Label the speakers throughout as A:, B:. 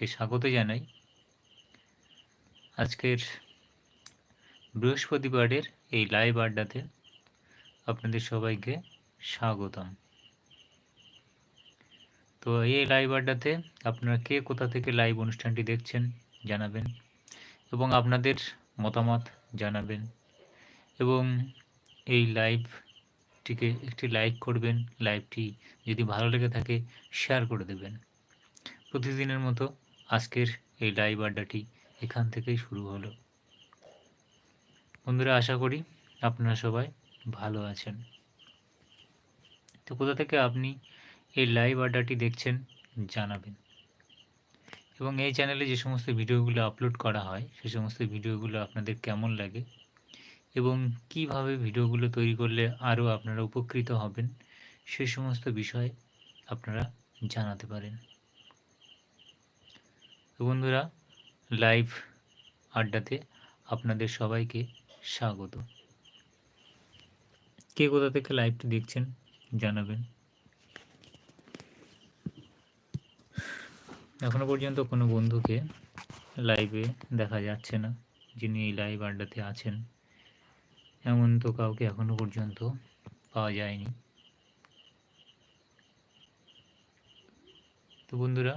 A: সবাইকে স্বাগত জানাই। আজকের বৃহস্পতিবারের এই লাইভ আড্ডাতে আপনাদের সবাইকে স্বাগতম। তো এই লাইভ আড্ডাতে আপনারা কে কোথা থেকে লাইভ অনুষ্ঠানটি দেখছেন জানাবেন এবং আপনাদের মতামত জানাবেন এবং এই লাইভটিকে একটি লাইক করবেন, লাইভটি যদি ভালো লেগে থাকে, শেয়ার করে দেবেন। প্রতিদিনের মতো আজকের এই লাইভ আড্ডাটি এখান থেকেই শুরু হলো। বন্ধুরা, আশা করি আপনারা সবাই ভালো আছেন। তো কোথা থেকে আপনি এই লাইভ আড্ডাটি দেখছেন জানাবেন। এবং এই চ্যানেলে যে সমস্ত ভিডিওগুলো আপলোড করা হয়, সে সমস্ত ভিডিওগুলো আপনাদের কেমন লাগে এবং কীভাবে ভিডিওগুলো তৈরি করলে আরও আপনারা উপকৃত হবেন, সে সমস্ত বিষয় আপনারা জানাতে পারেন। তো বন্ধুরা লাইভ আড্ডাতে আপনাদের সবাইকে স্বাগত। কে কোথা থেকে লাইভটি দেখছেন জানাবেন। এখনও পর্যন্ত কোনো বন্ধুকে লাইভে দেখা যাচ্ছে না, যিনি এই লাইভ আড্ডাতে আছেন। এমন তো কাউকে এখনও পর্যন্ত পাওয়া যায়নি। তো বন্ধুরা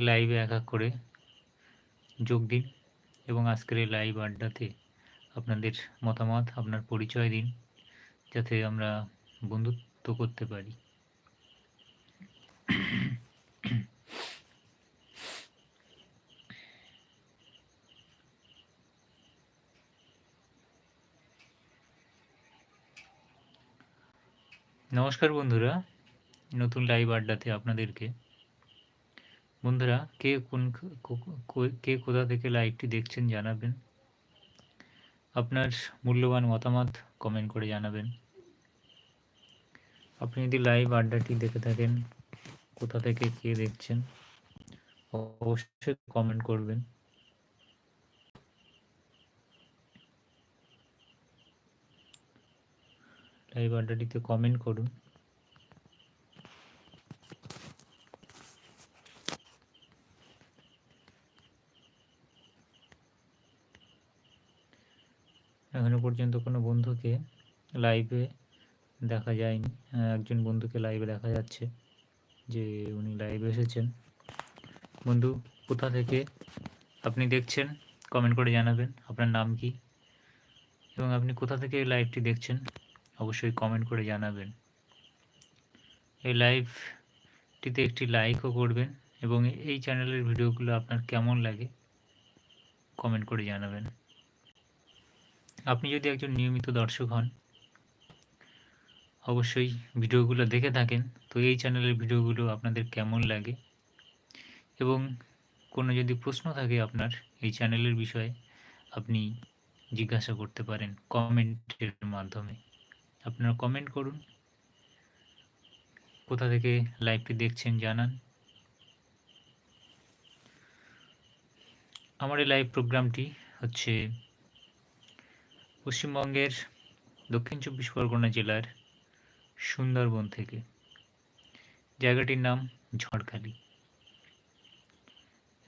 A: লাইভে এক এক করে যোগ দিন এবং আজকের এই লাইভ আড্ডাতে আপনাদের মতামত, আপনার পরিচয় দিন যাতে আমরা বন্ধুত্ব করতে পারি। নমস্কার বন্ধুরা, নতুন লাইভ আড্ডাতে আপনাদেরকে বন্ধুরা, কে কোন কে কোথা থেকে লাইভটি দেখছেন জানাবেন। আপনার মূল্যবান মতামত কমেন্ট করে জানাবেন। আপনি যদি লাইভ আড্ডাটি দেখে থাকেন, কোথা থেকে কে দেখছেন, অবশ্যই কমেন্ট করবেন। লাইভ আড্ডাটিতে কমেন্ট করুন। এখনও পর্যন্ত কোনো বন্ধুকে লাইভে দেখা যায়নি। একজন বন্ধুকে লাইভে দেখা যাচ্ছে যে উনি লাইভে এসেছেন। বন্ধু, কোথা থেকে আপনি দেখছেন? কমেন্ট করে জানাবেন। আপনার নাম কি? এবং আপনি কোথা থেকে এই লাইভটি দেখছেন? অবশ্যই কমেন্ট করে জানাবেন। এই লাইভটিতে একটি লাইকও করবেন এবং এই চ্যানেলের ভিডিওগুলো আপনার কেমন লাগে কমেন্ট করে জানাবেন। আপনি যদি একজন নিয়মিত দর্শক হন, অবশ্যই ভিডিওগুলো দেখে থাকেন। তো এই চ্যানেলের ভিডিওগুলো আপনাদের কেমন লাগে? এবং কোনো যদি প্রশ্ন থাকে আপনার, এই চ্যানেলের বিষয়ে আপনি জিজ্ঞাসা করতে পারেন কমেন্টের মাধ্যমে। আপনারা কমেন্ট করুন। কোথা থেকে লাইভটি দেখছেন জানান। আমার এই লাইভ প্রোগ্রামটি হচ্ছে পশ্চিমবঙ্গের দক্ষিণ চব্বিশ পরগনা জেলার সুন্দরবন থেকে। জায়গাটির নাম ঝড়খালি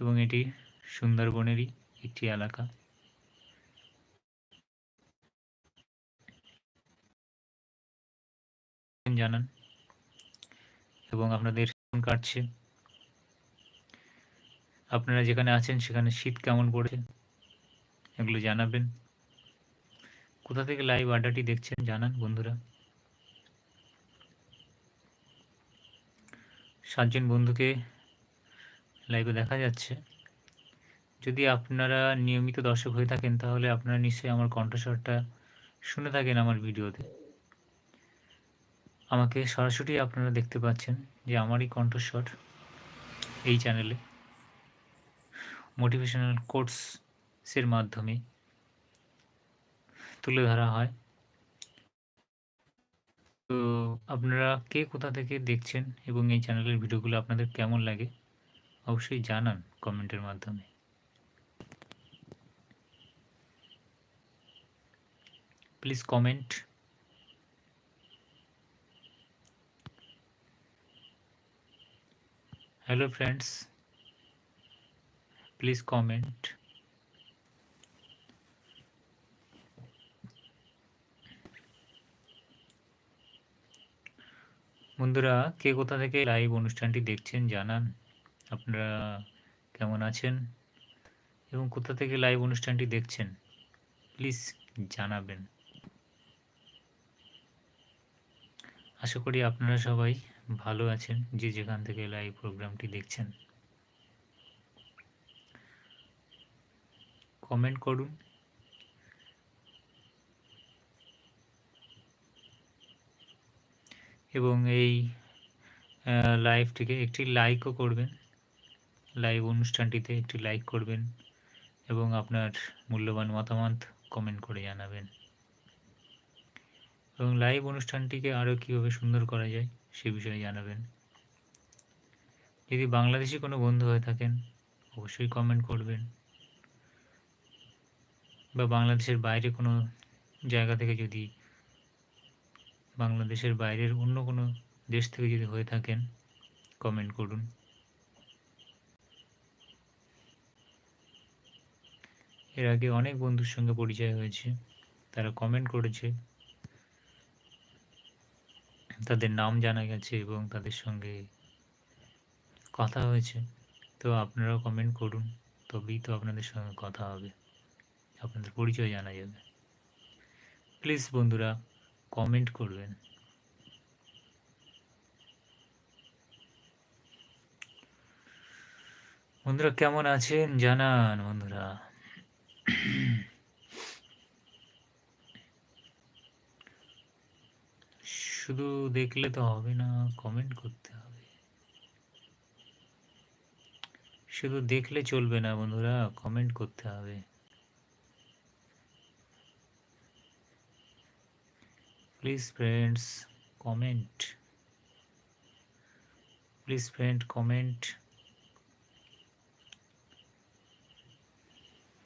A: এবং এটি সুন্দরবনেরই একটি এলাকা। জানান এবং আপনাদের কাটছে। আপনারা যেখানে আছেন সেখানে শীত কেমন পড়েছে এগুলো জানাবেন। কোথা থেকে লাইভ আড্ডাটি দেখছেন জানান বন্ধুরা। সাতজন বন্ধুকে লাইভে দেখা যাচ্ছে। যদি আপনারা নিয়মিত দর্শক হয়ে থাকেন, তাহলে আপনারা নিশ্চয়ই আমার কণ্ঠস্বরটা শুনে থাকেন আমার ভিডিওতে। আমাকে সরাসরি আপনারা দেখতে পাচ্ছেন যে আমারই কণ্ঠস্বর এই চ্যানেলে মোটিভেশনাল কোর্সের মাধ্যমে। তুলে ধরা হয়। তো আপনারা কে কোথা থেকে দেখছেন এবং এই চ্যানেলের ভিডিওগুলো আপনাদের কেমন লাগে অবশ্যই জানান কমেন্টের মাধ্যমে। Please comment hello friends please comment বন্ধুরা, কে কোথা থেকে লাইভ অনুষ্ঠানটি দেখছেন জানান। আপনারা কেমন আছেন এবং কোথা থেকে লাইভ অনুষ্ঠানটি দেখছেন প্লিজ জানাবেন। আশা করি আপনারা সবাই ভালো আছেন, যে যেখান থেকে লাইভ প্রোগ্রামটি দেখছেন। কমেন্ট করুন। এবং এই লাইভটিকে একটি লাইকও করবেন। লাইভ অনুষ্ঠানটিতে একটি লাইক করবেন এবং আপনার মূল্যবান মতামত কমেন্ট করে জানাবেন। এবং লাইভ অনুষ্ঠানটিকে আরও কীভাবে সুন্দর করা যায় সে বিষয়ে জানাবেন। যদি বাংলাদেশি কোনো বন্ধু হয়ে থাকেন, অবশ্যই কমেন্ট করবেন। বা বাংলাদেশের বাইরে কোনো জায়গা থেকে যদি বাংলাদেশের বাইরের অন্য কোনো দেশ থেকে যদি হয়ে থাকেন কমেন্ট করুন। এর আগে অনেক বন্ধুর সঙ্গে পরিচয় হয়েছে, তারা কমেন্ট করেছে। তাদের নাম জানা গেছে এবং তাদের সঙ্গে কথা হয়েছে। তো আপনারাও কমেন্ট করুন, তবেই তো আপনাদের সঙ্গে কথা হবে, আপনাদের পরিচয় জানা যাবে। প্লিজ বন্ধুরা কমেন্ট করবেন। বন্ধুরা, কেমন আছেন? জানান বন্ধুরা। শুধু দেখলে তো হবে না, কমেন্ট করতে হবে। শুধু দেখলে চলবে না বন্ধুরা, কমেন্ট করতে হবে। Please friends comment. Please friend comment.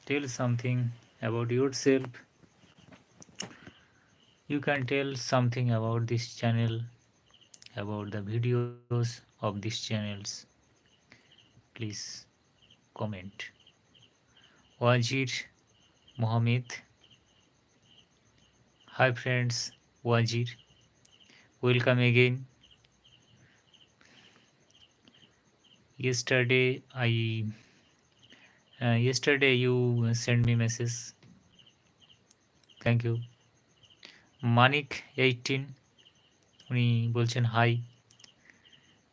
A: Tell something about yourself. You can tell something about this channel about the videos of these channels. Please comment. Wajir mohammed. Hi friends Wajir. Welcome again. Yesterday I uh, yesterday you sent me message. Thank you. Manik eighteen উনি বলছেন hi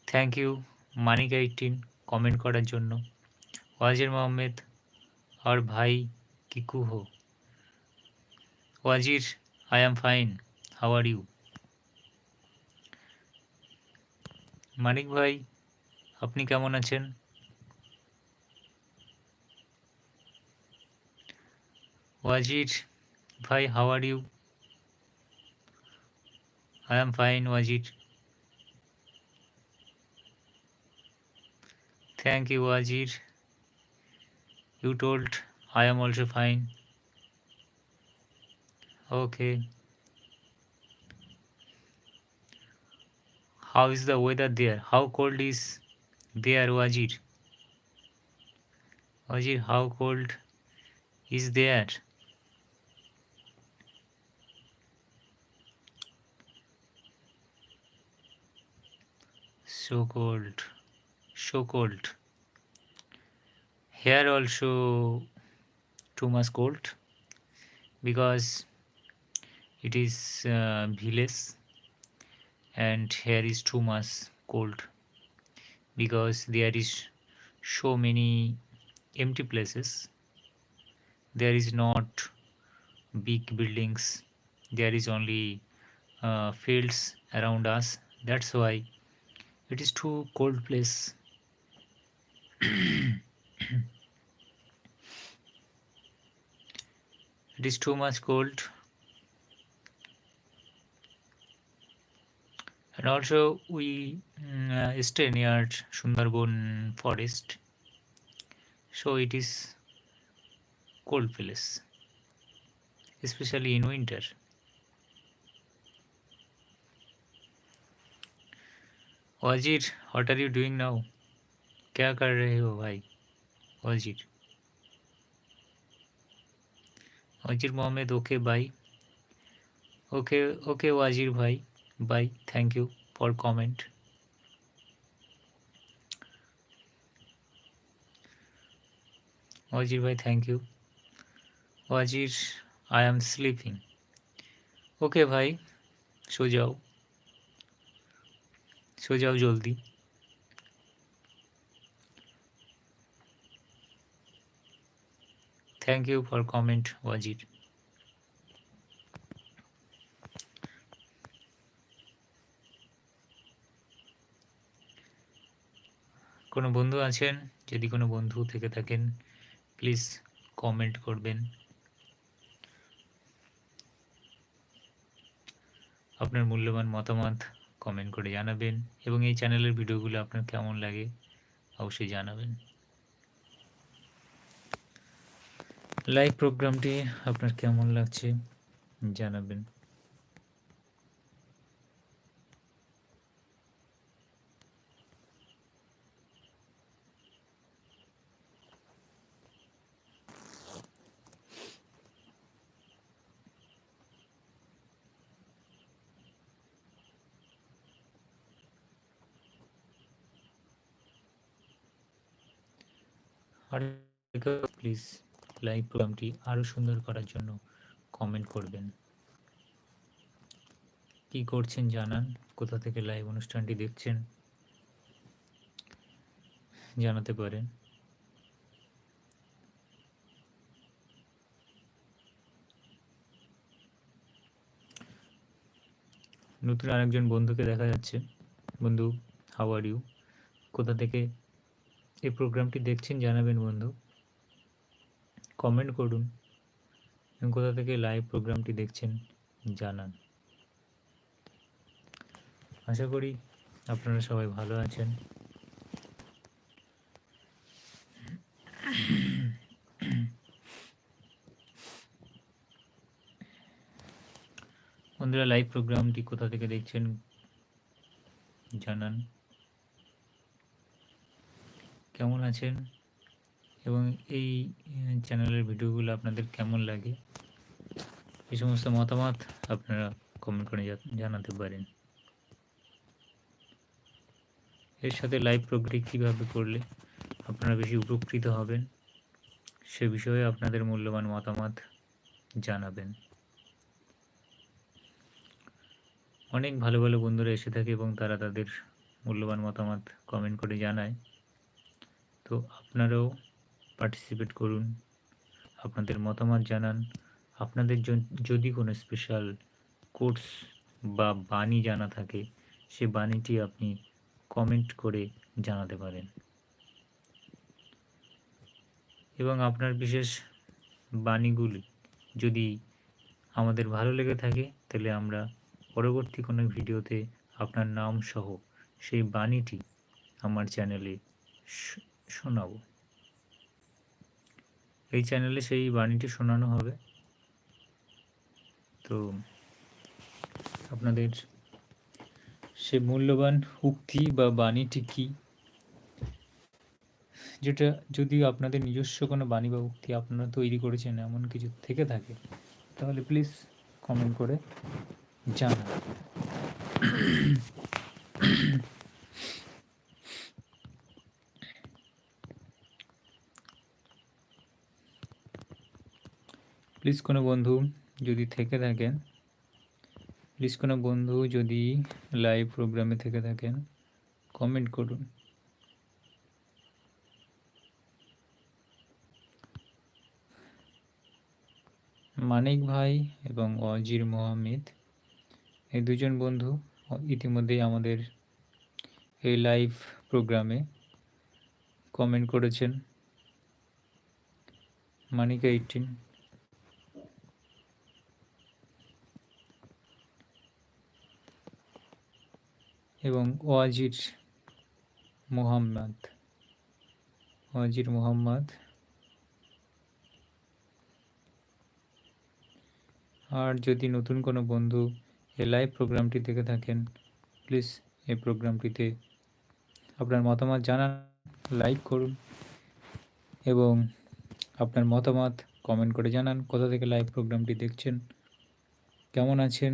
A: thank you Manik eighteen comment করার জন্য ওয়াজির মোহাম্মদ আর ভাই কিকু হো Wazir I am fine how are you. Manik ভাই, আপনি কেমন আছেন? ওয়াজির ভাই how are you? I am fine Wazir thank you Wazir you told I am also fine. Okay. How is the weather there? How cold is there, Wajir? Wajir, how cold is there? So cold, so cold. Here also too much cold because it is uh, village and here is too much cold because there is so many empty places. There is not big buildings. There is only uh, fields around us. That's why it is too cold place. It is too much cold and also we uh, stay near Sundarbun forest so it is cold place especially in winter Wazir what are you doing now क्या कर रहे हो भाई Wazir Wazir Mohammad okay bhai. Okay, okay Wazir bhai. Bye thank you for comment Wazir ভাই thank you Wazir I am sleeping okay ভাই সো যাও সো যাও জলদি thank you for comment Wazir কোনো বন্ধু আছেন? যদি কোনো বন্ধু থেকে থাকেন প্লিজ কমেন্ট করবেন। আপনার মূল্যবান মতামত কমেন্ট করে জানাবেন এবং এই চ্যানেলের ভিডিওগুলো আপনার কেমন লাগে অবশ্যই জানাবেন। লাইভ প্রোগ্রামটি আপনার কেমন লাগছে জানাবেন। প্লিজ লাইভ প্রোগ্রামটি আরও সুন্দর করার জন্য কমেন্ট করবেন। কি করছেন জানান? কোথা থেকে লাইভ অনুষ্ঠানটি দেখছেন? জানাতে পারেন। নতুন আরেকজন বন্ধুকে দেখা যাচ্ছে। বন্ধু হাউ ইউ কোথা থেকে এই প্রোগ্রামটি দেখছেন জানাবেন বন্ধু। কমেন্ট করুন। কোথা থেকে লাইভ প্রোগ্রামটি দেখছেন জানান। আশা করি আপনারা সবাই ভালো আছেন। বন্ধুরা লাইভ প্রোগ্রামটি কোথা থেকে দেখছেন জানান। কেমন আছেন? এবং এই চ্যানেলের ভিডিওগুলো আপনাদের কেমন লাগে? এই সমস্ত মতামত আপনারা কমেন্ট করে জানাতে পারেন। এর সাথে লাইভ প্রোগ্রাম কীভাবে করলে আপনারা বেশি উপকৃত হবেন, সে বিষয়ে আপনাদের মূল্যবান মতামত জানাবেন। অনেক ভালো ভালো বন্ধুরা এসে থাকে এবং তারা তাদের মূল্যবান মতামত কমেন্ট করে জানায়। তো আপনারাও পার্টিসিপেট করুন। আপনাদের মতামত জানান। আপনাদের যদি কোনো স্পেশাল কোর্স বা বাণী জানা থাকে, সে বাণীটি আপনি কমেন্ট করে জানাতে পারেন। এবং আপনার বিশেষ বাণীগুলি যদি আমাদের ভালো লেগে থাকে, তাহলে আমরা পরবর্তী কোনো ভিডিওতে আপনার নাম সহ সেই বাণীটি আমার চ্যানেলে শোনাবো। এই চ্যানেলে সেই বাণীটি শোনানো হবে। তো আপনাদের সে মূল্যবান উক্তি বা বাণীটি কি? যেটা যদি আপনাদের নিজস্ব কোনো বাণী বা উক্তি আপনারা তৈরি করেছেন, এমন কিছু থেকে থাকে, তাহলে প্লিজ কমেন্ট করে জানান। প্লিজ কোনো বন্ধু যদি থেকে থাকেন, প্লিজ কোনো বন্ধু যদি লাইভ প্রোগ্রামে থেকে থাকেন কমেন্ট করুন। মানিক ভাই এবং অজির মোহাম্মদ, এই দুজন বন্ধু ইতিমধ্যেই আমাদের এই লাইভ প্রোগ্রামে কমেন্ট করেছেন। মানিক এইটিন এবং ওয়াজির মোহাম্মদ। ওয়াজির মোহাম্মদ। আর যদি নতুন কোনো বন্ধু এই লাইভ প্রোগ্রামটি দেখে থাকেন প্লিজ এই প্রোগ্রামটিতে আপনার মতামত জানান লাইক করুন এবং আপনার মতামত কমেন্ট করে জানান, কোথা থেকে লাইভ প্রোগ্রামটি দেখছেন, কেমন আছেন?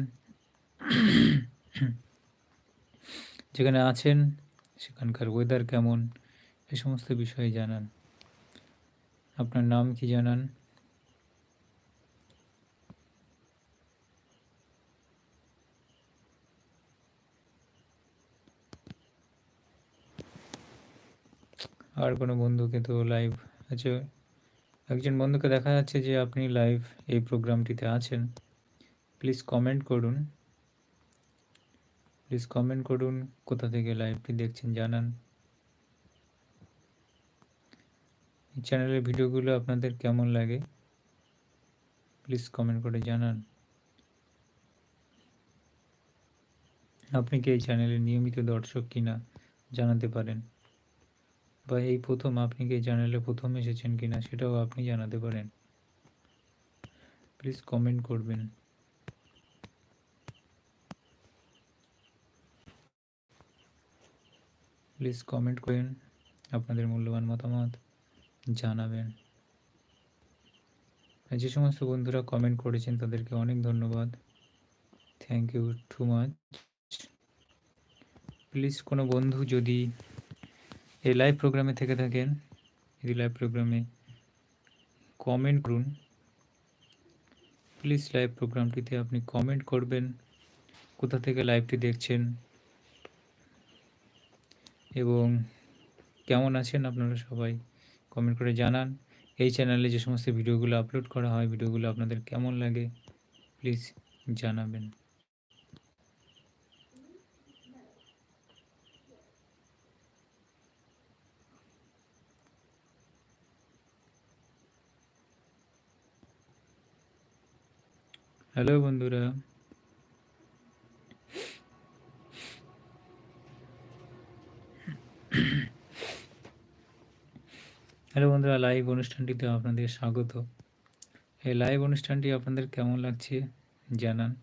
A: যেখানে আছেন, সেখানকার ওয়েদার কেমন, এ সমস্ত বিষয়ে জানান। আপনার নাম কি জানান? আর কোনো বন্ধুকে তো লাইভ আছে। একজন বন্ধুকে দেখা যাচ্ছে যে আপনি লাইভ এই প্রোগ্রামটিতে আছেন। প্লিজ কমেন্ট করুন। প্লিজ কমেন্ট করুন, কোথা থেকে লাইভটি দেখছেন জানান। এই চ্যানেলের ভিডিওগুলো আপনাদের কেমন লাগে? প্লিজ কমেন্ট করে জানান। আপনি কি এই চ্যানেলের নিয়মিত দর্শক কিনা জানাতে পারেন? বা এই প্রথম আপনি কি এই চ্যানেলে প্রথম এসেছেন কিনা সেটাও আপনি জানাতে পারেন। প্লিজ কমেন্ট করবেন। প্লিজ কমেন্ট করেন আপনাদের মূল্যবান মতামত জানাবেন। যে সমস্ত বন্ধুরা কমেন্ট করেছেন তাদেরকে অনেক ধন্যবাদ। Thank you too much please কোনো বন্ধু যদি এই লাইভ প্রোগ্রামে থেকে থাকেন, এই লাইভ প্রোগ্রামে কমেন্ট করুন। প্লিজ লাইভ প্রোগ্রামটিতে আপনি কমেন্ট করবেন। কোথা থেকে লাইভটি দেখছেন? এবং কেমন আছেন আপনারা সবাই? কমেন্ট করে জানান। এই চ্যানেলে যে সমস্ত ভিডিওগুলো আপলোড করা হয়, ভিডিওগুলো আপনাদের কেমন লাগে প্লিজ জানাবেন। হ্যালো বন্ধুরা। হ্যালো বন্ধুরা লাইভ অনুষ্ঠানটিতে আপনাদের স্বাগত। এই লাইভ অনুষ্ঠানটি আপনাদের কেমন লাগছে জানান।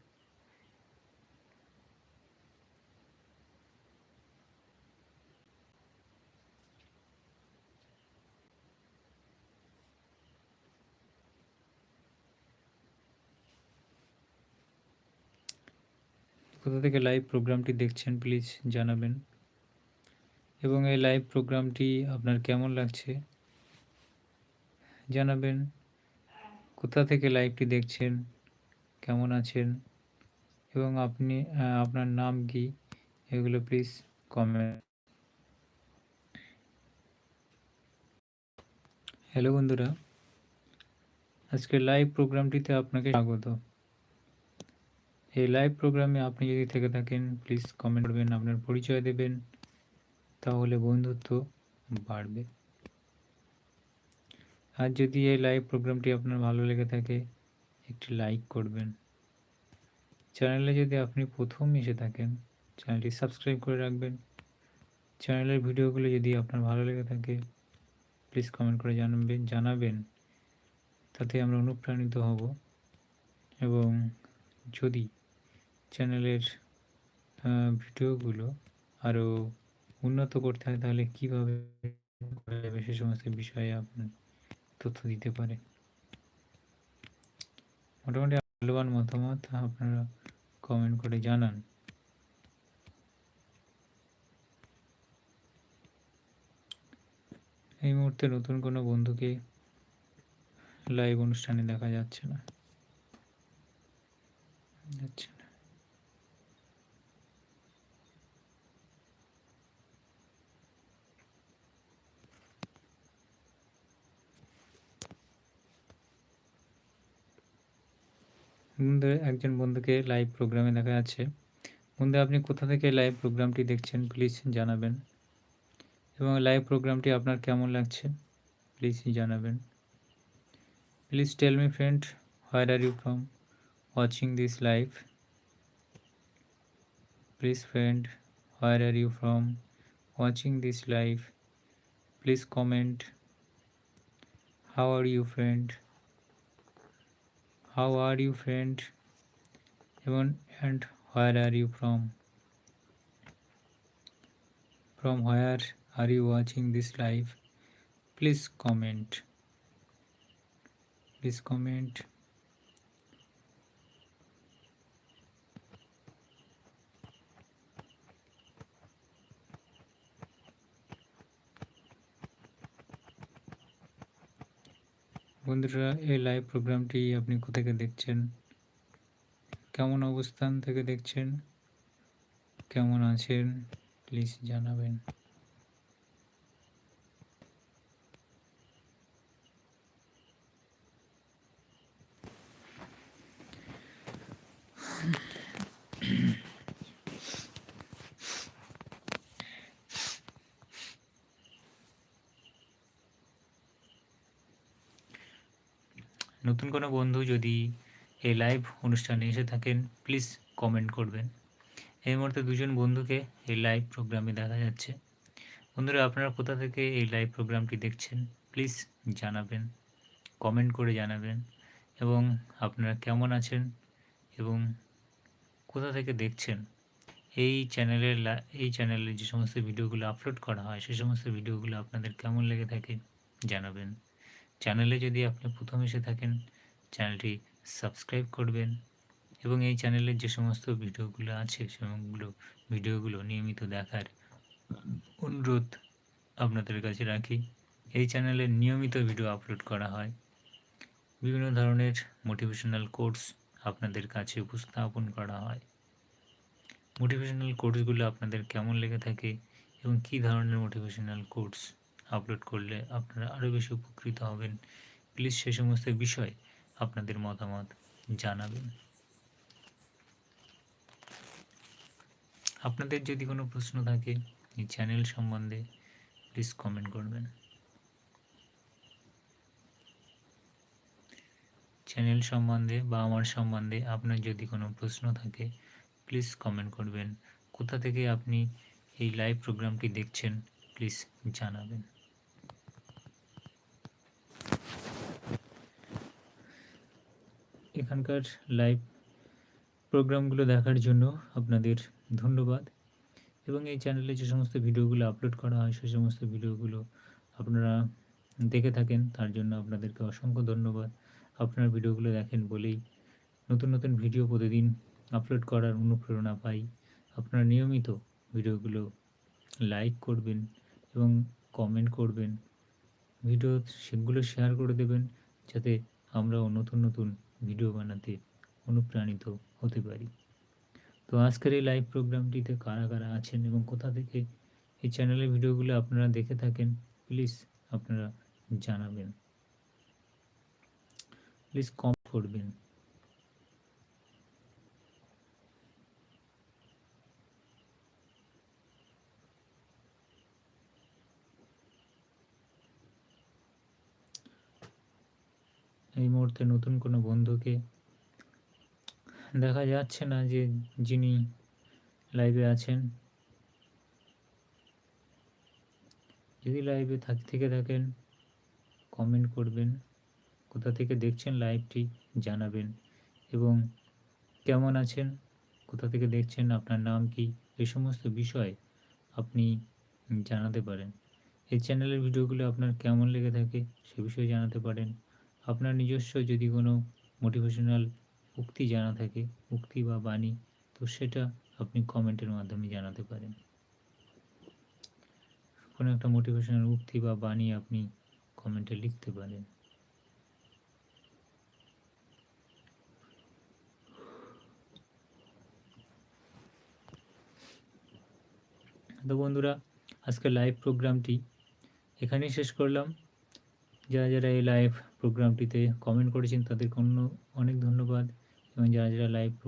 A: কোথা থেকে লাইভ প্রোগ্রামটি দেখছেন প্লিজ জানাবেন। এবং এই লাইভ প্রোগ্রামটি আপনার কেমন লাগছে? জানাবেন। কোথা থেকে লাইভটি দেখছেন? কেমন আছেন? এবং আপনি আপনার নাম কি? এগুলো প্লিজ কমেন্ট হ্যালো বন্ধুরা, আজকের লাইভ প্রোগ্রামটিতে আপনাকে স্বাগত। এই লাইভ প্রোগ্রামে আপনি যদি থেকে থাকেন প্লিজ কমেন্ট করবেন, আপনার পরিচয় দেবেন তাহলে বন্ধুত্ব বাড়বে। আর যদি এই লাইভ প্রোগ্রামটি আপনার ভালো লেগে থাকে, একটি লাইক করবেন। চ্যানেলে যদি আপনি প্রথম এসে থাকেন চ্যানেলটি সাবস্ক্রাইব করে রাখবেন। চ্যানেলের ভিডিওগুলো যদি আপনার ভালো লেগে থাকে প্লিজ কমেন্ট করে জানাবেন জানাবেন। তাতে আমরা অনুপ্রাণিত হব। এবং যদি চ্যানেলের ভিডিওগুলো আরও উন্নত করতে হয়, তাহলে কীভাবে করা যাবে সে সমস্ত বিষয়ে আপনার তথ্য দিতে পারে? মোটামুটি মূল্যবান মতামত আপনারা কমেন্ট করে জানান। এই মুহূর্তে নতুন কোনো বন্ধুকে লাইভ অনুষ্ঠানে দেখা যাচ্ছে না। যাচ্ছে বন্ধু একজন বন্ধুকে লাইভ প্রোগ্রামে দেখা যাচ্ছে। বন্ধু আপনি কোথা থেকে লাইভ প্রোগ্রামটি দেখছেন? প্লিজ জানাবেন। এবং লাইভ প্রোগ্রামটি আপনার কেমন লাগছে? প্লিজ জানাবেন। Please tell me friend where are you from watching this live please friend where are you from watching this live please comment how are you friend how are you friend? Even and where are you from? From where are you watching this live? Please comment. Please comment. বন্ধুরা, এই live প্রোগ্রামটি আপনি কোথেকে দেখছেন? কেমন অবস্থান থেকে দেখছেন? কেমন আছেন? প্লিজ জানাবেন। নতুন কোনো বন্ধু যদি এই লাইভ অনুষ্ঠানে এসে থাকেন প্লিজ কমেন্ট করবেন। এই মুহূর্তে দুজন বন্ধুকে এই লাইভ প্রোগ্রামে দেখা যাচ্ছে। বন্ধুরা, আপনারা কোথা থেকে এই লাইভ প্রোগ্রামটি দেখছেন প্লিজ জানাবেন কমেন্ট করে জানাবেন। এবং আপনারা কেমন আছেন এবং কোথা থেকে দেখছেন, এই চ্যানেলের এই চ্যানেলে যে সমস্ত ভিডিওগুলো আপলোড করা হয়, সে সমস্ত ভিডিওগুলো আপনাদের কেমন লেগে থাকে জানাবেন। চ্যানেলে যদি আপনি প্রথম এসে থাকেন, চ্যানেলটি সাবস্ক্রাইব করবেন এবং এই চ্যানেলের যে সমস্ত ভিডিওগুলো আছে, সেগুলো, ভিডিওগুলো নিয়মিত দেখার অনুরোধ আপনাদের কাছে রাখি। এই চ্যানেলে নিয়মিত ভিডিও আপলোড করা হয়। বিভিন্ন ধরনের মোটিভেশনাল কোর্স আপনাদের কাছে উপস্থাপন করা হয়। মোটিভেশনাল কোর্সগুলো আপনাদের কেমন লেগে থাকে এবং কী ধরনের মোটিভেশনাল কোর্স আপলোড করলে আপনারা আরও বেশি উপকৃত হবেন। প্লিজ সে সমস্ত বিষয় আপনাদের মতামত জানাবেন। আপনাদের যদি কোনো প্রশ্ন থাকে এই চ্যানেল সম্বন্ধে প্লিজ কমেন্ট করবেন। চ্যানেল সম্বন্ধে বা আমার সম্বন্ধে আপনার যদি কোনো প্রশ্ন থাকে প্লিজ কমেন্ট করবেন। কোথা থেকে আপনি এই লাইভ প্রোগ্রামটি দেখছেন প্লিজ জানাবেন। এখানকার লাইভ প্রোগ্রামগুলো দেখার জন্য আপনাদের ধন্যবাদ। এবং এই চ্যানেলে যে সমস্ত ভিডিওগুলো আপলোড করা হয়, সে সমস্ত ভিডিওগুলো আপনারা দেখে থাকেন। তার জন্য আপনাদেরকে অসংখ্য ধন্যবাদ। আপনার ভিডিওগুলো দেখেন বলেই নতুন নতুন ভিডিও প্রতিদিন আপলোড করার অনুপ্রেরণা পাই। আপনারা নিয়মিত ভিডিওগুলো লাইক করবেন এবং কমেন্ট করবেন। ভিডিও সেগুলো শেয়ার করে দেবেন, যাতে আমরাও নতুন নতুন ভিডিও বানাতে অনুপ্রাণিত হতে পারি। তো আজকের এই লাইভ প্রোগ্রামটিতে কারা কারা আছেন এবং কোথা থেকে এই চ্যানেলের ভিডিওগুলো আপনারা দেখে থাকেন প্লিজ আপনারা জানাবেন। প্লিজ কম করবেন। এই মুহূর্তে নতুন কোনো বন্ধুকে দেখা যাচ্ছে না যে যিনি লাইভে আছেন। যদি লাইভে থাক, থেকে থাকেন কমেন্ট করবেন, কোথা থেকে দেখছেন লাইভটি জানাবেন এবং কেমন আছেন, কোথা থেকে দেখছেন, আপনার নাম কি এই সমস্ত বিষয় আপনি জানাতে পারেন। এই চ্যানেলের ভিডিওগুলো আপনার কেমন লেগে থাকে, সে বিষয়ে জানাতে পারেন। আপনার নিজস্ব যদি কোনো মোটিভেশনাল উক্তি জানা থাকে, উক্তি বা বাণী, তো সেটা আপনি কমেন্টের মাধ্যমে জানাতে পারেন। কোনো একটা মোটিভেশনাল উক্তি বা বাণী আপনি কমেন্টে লিখতে পারেন। তো বন্ধুরা আজকে লাইভ প্রোগ্রামটি এখানেই শেষ করলাম। যারা যারা এই লাইভ প্রোগ্রামটিতে কমেন্ট করেছেন তাদেরকে অন্য অনেক ধন্যবাদ এবং যারা যারা লাইভ